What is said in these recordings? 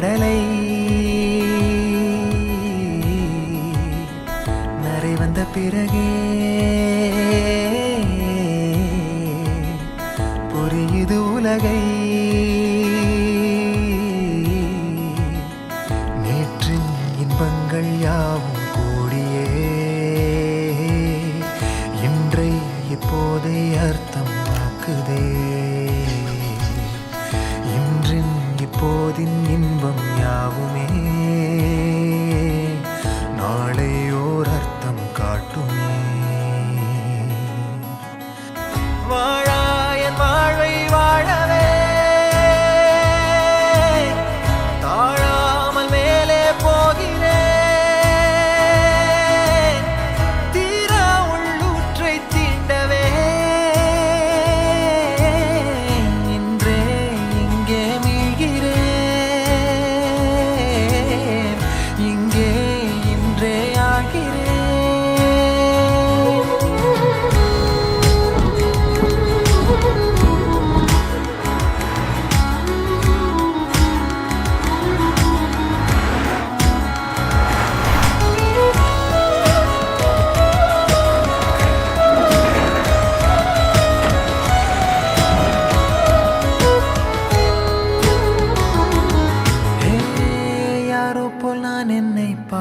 கடலை. நரை வந்த பிறகே புரியுது உலகை. நேற்றின் இன்பங்கள் யாவும் கூடியே. இன்றை இப்போதை அர்த்தம் ஆக்குதே. இன்றின் இப்போதின்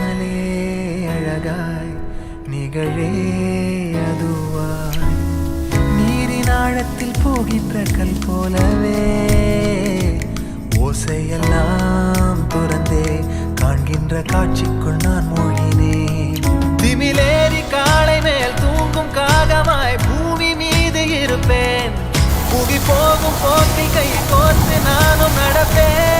இல்லாமலே அழகாய் நிகழே அதுவாய். நீரின் ஆழத்தில் போகின்ற கல் போலவே ஓசையெல்லாம் துறந்தே காண்கின்ற காட்சிக்குள் நான் மூழ்கினேன். திமிலேறி காலை மேல் தூங்கும் காகமாய் பூமி மீது இருப்பேன். புவி போகும் போக்கில் கை கோர்த்து நானும் நடப்பேன்.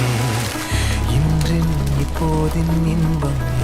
போதின் இன்பம்.